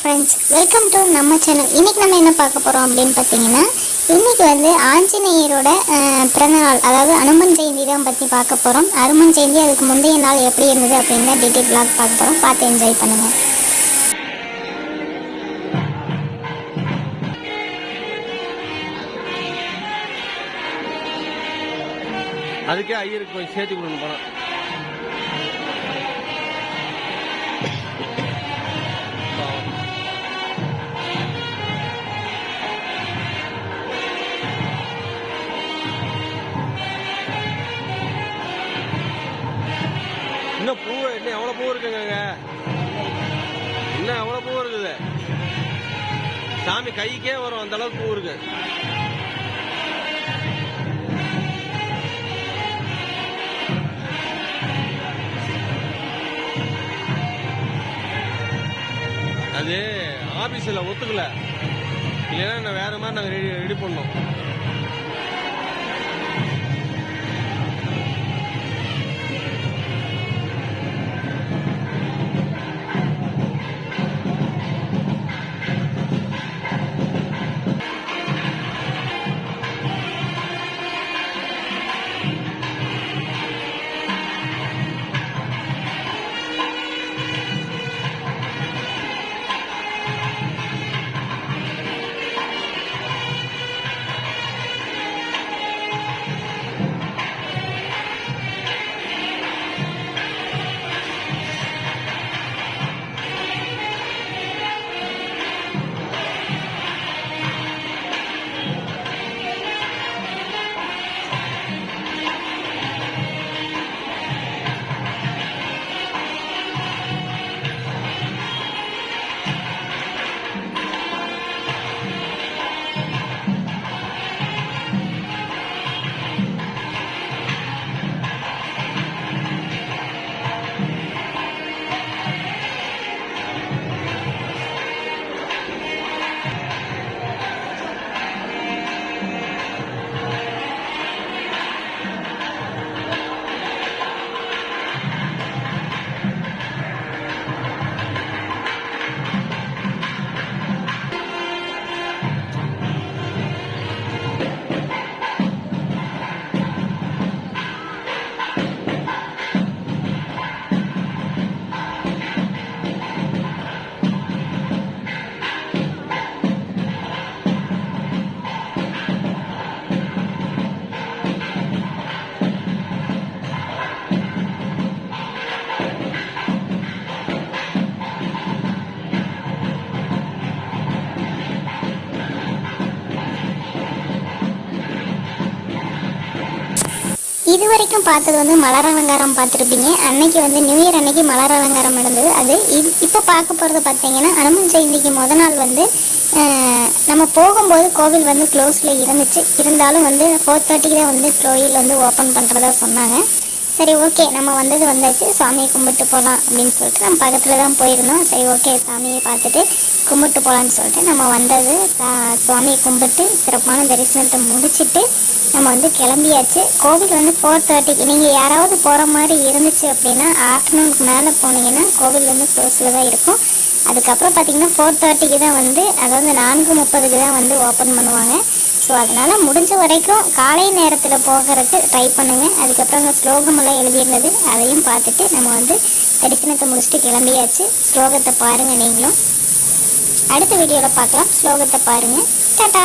Friends welcome to நம்ம channel இன்னைக்கு நம்ம என்ன பார்க்க போகிறோம் அப்படின்னு பார்த்தீங்கன்னா இன்னைக்கு வந்து ஆஞ்சநேயரோட பிறந்தநாள் அதாவது அனுமன் ஜெயந்தி தான் பற்றி பார்க்க போகிறோம் அனுமன் ஜெயந்தி அதுக்கு முந்தைய நாள் எப்படி இருந்தது அப்படின்னு தான் டீட்டெயில் பிளாக் பார்க்க போகிறோம் பார்த்து என்ஜாய் பண்ணுங்கள் அதுக்கே ஐயருக்கு போய் சேர்த்து கொடுக்கணும் பணம் இன்னும் எவ்வளவு எவ்வளோ பூ இருக்குங்க இன்னும் எவ்வளோ பூ இருக்குது? சாமி கைக்கே வரும் அந்த அளவுக்கு பூ இருக்கு. அது ஆபீஸ்ல ஒத்துக்கல. இல்லைன்னா நான் வேற மாதிரி நாங்கள் ரெடி ரெடி பண்ணோம் இது வரைக்கும் பார்த்தது வந்து மலர் அலங்காரம் பார்த்துருப்பீங்க. அன்னைக்கு வந்து நியூ இயர் அன்னைக்கு மலர் அலங்காரம் நடந்தது. அது இப்போ பார்க்க போகிறது பார்த்தீங்கன்னா அனுமன் ஜெயந்திக்கு முத நாள் வந்து நம்ம போகும்போது கோவில் வந்து க்ளோஸில் இருந்துச்சு. இருந்தாலும் வந்து ஃபோர் தேர்ட்டிக்கு தான் வந்து கோயில் வந்து ஓப்பன் பண்ணுறதா சொன்னாங்க. சரி ஓகே நம்ம வந்தது வந்தாச்சு. சாமியை கும்பிட்டு போகலாம் அப்படின்னு சொல்லிட்டு நம்ம பக்கத்தில் தான் போயிருந்தோம். சரி ஓகே சாமியை பார்த்துட்டு கும்பிட்டு போகலான்னு சொல்லிட்டு நம்ம வந்தது. சா- சுவாமியை கும்பிட்டு சிறப்பான தரிசனத்தை முடிச்சுட்டு நம்ம வந்து கிளம்பியாச்சு. கோவில் வந்து ஃபோர் தேர்ட்டிக்கு நீங்கள் யாராவது போகிற மாதிரி இருந்துச்சு அப்படின்னா ஆஃப்டர்நூனுக்கு மேலே போனீங்கன்னா கோவில் வந்து க்ளோஸில் தான் இருக்கும். அதுக்கப்புறம் பார்த்தீங்கன்னா ஃபோர் தேர்ட்டிக்கு தான் வந்து அதாவது நான்கு முப்பதுக்கு தான் வந்து ஓப்பன் பண்ணுவாங்க. ஸோ அதனால் முடிஞ்ச வரைக்கும் காலை நேரத்தில் போகிறதுக்கு ட்ரை பண்ணுங்கள் அதுக்கப்புறம் அங்கே ஸ்லோகமெல்லாம் எழுதியிருந்தது அதையும் பார்த்துட்டு நம்ம வந்து தரிசனத்தை முடிச்சுட்டு கிளம்பியாச்சு. ஸ்லோகத்தை பாருங்கள் நீங்களும். அடுத்த வீடியோவில் பார்க்கலாம். ஸ்லோகத்தை பாருங்கள் டாட்டா!